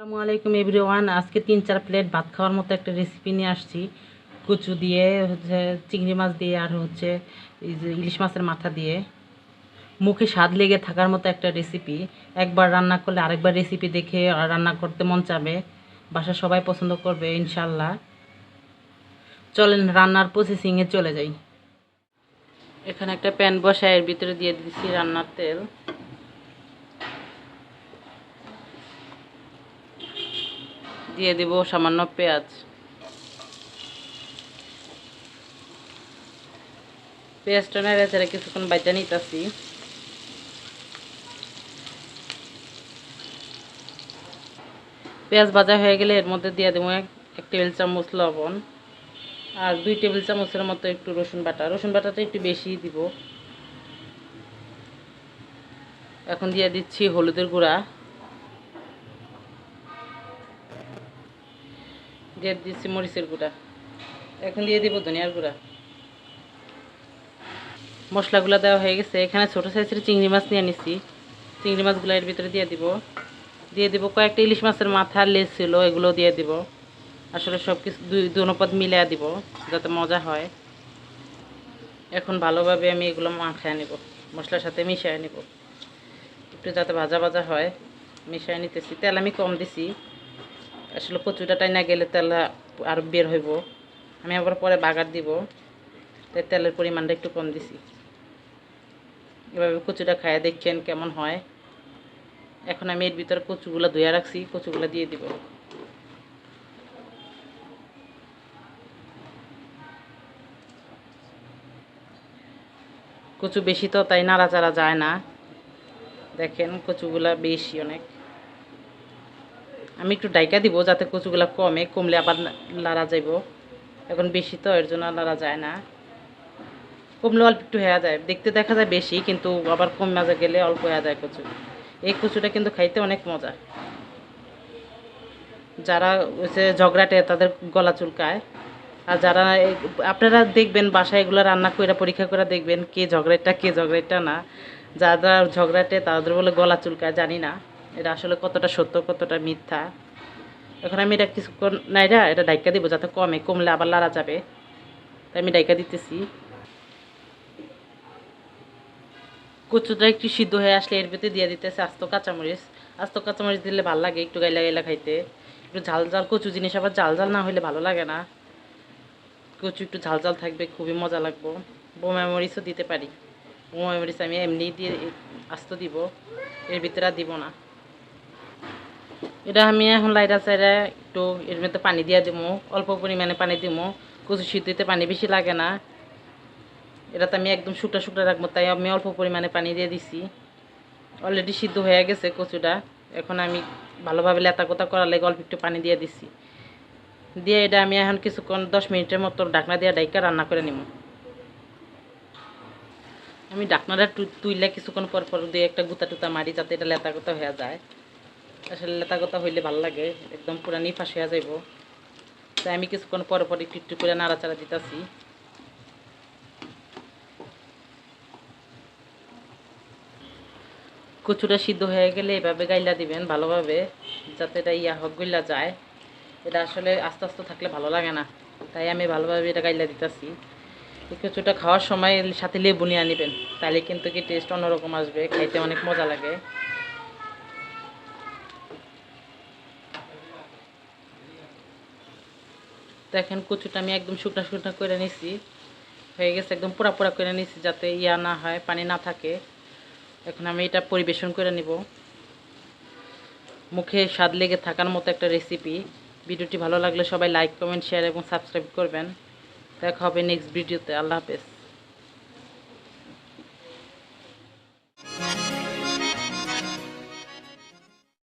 আলাইকুম এভরিওয়ান। আজকে তিন চার প্লেট ভাত খাওয়ার মতো একটা রেসিপি নিয়ে আসছি। কচু দিয়ে, হচ্ছে চিংড়ি মাছ দিয়ে আর হচ্ছে ইলিশ মাছের মাথা দিয়ে। মুখে স্বাদ লেগে থাকার মতো একটা রেসিপি একবার রান্না করলে আরেকবার রেসিপি দেখে রান্না করতে মন চাবে। বাসা সবাই পছন্দ করবে ইনশাল্লাহ চলেন রান্নার প্রসেসিংয়ে চলে যাই। এখানে একটা প্যান বসায়, এর ভিতরে দিয়ে দিচ্ছি রান্নার তেল। দিয়ে দিব সামান্য পেঁয়াজ। পেঁয়াজটা নেড়ে কিছুক্ষণ বাজা নিতেছি। পেঁয়াজ ভাজা হয়ে গেলে এর মধ্যে দিয়ে দেবো এক টেবিল চামচ লবণ আর দুই টেবিল চামচের মতো একটু রসুন বাটা। রসুন বাটাটা একটু বেশি দিব। এখন দিয়ে দিচ্ছি হলুদের গুঁড়া। দিয়ে দিচ্ছি মরিচের গুঁড়া। এখন দিয়ে দিব ধনিয়ার গুঁড়া। মশলাগুলো দেওয়া হয়ে গেছে। এখানে ছোটো সাইজের চিংড়ি মাছ নিয়ে নিছি। চিংড়ি মাছগুলো এর ভিতরে দিয়ে দিব। দিয়ে দিব কয়েকটা ইলিশ মাছের মাথা লেজ ছিল, এগুলো দিয়ে দিব। আসলে সব কিছু দুই, দুনপদ মিলিয়ে দিব, যাতে মজা হয়। এখন ভালোভাবে আমি এগুলো মাখায় নিব। মশলার সাথে মিশিয়ে নিব। একটু যাতে ভাজা ভাজা হয়। মিশিয়ে নিতেছি। তেল আমি কম দিছি। আসলে কচুটা টাই না গেলে তেল আর বের হইব। আমি আবার পরে বাগার দিব। তাই তেলের পরিমাণটা একটু কম দিছি। এভাবে কচুটা খায় দেখছেন কেমন হয়। এখন আমি এর ভিতরে কচুগুলো ধুয়ে রাখছি, কচুগুলো দিয়ে দিব। কচু বেশি তো তাই নাড়াচাড়া যায় না। দেখেন কচুগুলা বেশি অনেক। আমি একটু ডাইকা দিব যাতে কচুগুলা কমে, কমলে আবার লাড়া যাইব। এখন বেশি তো, এর জন্য লাড়া যায় না। কমলে অল্প একটু হয়ে যায়। দেখতে দেখা যায় বেশি, কিন্তু আবার কম মাজা গেলে অল্প হয়ে যায় কচু। এই কচুটা কিন্তু খাইতে অনেক মজা। যারা হচ্ছে ঝগড়াটে, তাদের গলা চুলকায়। আর যারা আপনারা দেখবেন বাসায় এগুলো রান্না করে পরীক্ষা করে দেখবেন কে ঝগড়াটা কে ঝগড়াটা না। যারা ঝগড়াটে, তাদের বলে গলা চুলকায়, জানি না। এটা আসলে কতটা সত্য, কতটা মিথ্যা। এখন আমি এটা কিছুক্ষণ নাইরা এটা ডাইকা দিব যাতে কমে, কমলে আবার লাড়া যাবে। তাই আমি ডাইকা দিতেছি। কচুটা একটু সিদ্ধ হয়ে আসলে এর ভিতরে দিয়ে দিতেছে আস্ত কাঁচামরিচ। আস্ত কাঁচামরিচ দিলে ভালো লাগে একটু গাইলা গাইলা খাইতে। একটু ঝাল ঝাল কচু জিনিস আবার ঝাল ঝাল না হলে ভালো লাগে না। কচু একটু ঝাল ঝাল থাকবে, খুবই মজা লাগবো। বোমা মরিচও দিতে পারি। বোমা মরিচ আমি এমনি দিয়ে আস্ত দিব। এর ভিতরে দিব না। এটা আমি এখন লাইটা চাইরা একটু এর মধ্যে পানি দিয়ে দিব অল্প পরিমাণে পানি দিব কচু সিদ্ধতে পানি বেশি লাগে না। এটাতে আমি একদম শুকটা শুকটা রাখব, তাই আমি অল্প পরিমাণে পানি দিয়ে দিছি। অলরেডি সিদ্ধ হয়ে গেছে কচুটা। এখন আমি ভালোভাবে লেতা কোতা করার লাগে অল্প একটু পানি দিয়ে দিছি। দিয়ে এটা আমি এখন কিছুক্ষণ, দশ মিনিটের মতো ডাকনা দিয়ে ডাইকা রান্না করে নিব আমি ডাকনাটা তুইলে কিছুক্ষণ পর পর দিয়ে একটা গুতা টুতা মারি, যাতে এটা লেতা কোতা হয়ে যায়। আসলে লেতা কোতা হইলে ভালো লাগে, একদম পুরা নিফাস হয়ে যাইব। তাই আমি কিছুক্ষণ পর পর একটু একটু করে নাড়াচাড়া দিতেছি। কচুটা সিদ্ধ হয়ে গেলে এভাবে গাইলা দিবেন ভালোভাবে, যাতে এটা ইয়া হোক গইলা যায়। এটা আসলে আস্তে আস্তে থাকলে ভালো লাগে না, তাই আমি ভালোভাবে এটা গাইলা দিতেছি। এই কচুটা খাওয়ার সময় সাথে লেবু নিয়ে নেবেন তাহলে কিন্তু কি টেস্ট অন্যরকম আসবে, খাইতে অনেক মজা লাগে। দেখেন কচুটা আমি একদম শুকনা শুকনা করে নিছি। হয়ে গেছে, একদম পোড়া পোড়া করে নিছি যাতে ইয়া না হয়, পানি না থাকে। এখন আমি এটা পরিবেশন করে নিব। মুখে স্বাদ লেগে থাকার মতো একটা রেসিপি ভিডিওটি ভালো লাগলে সবাই লাইক কমেন্ট শেয়ার এবং সাবস্ক্রাইব করবেন। দেখা হবে নেক্সট ভিডিওতে আল্লাহ হাফেজ।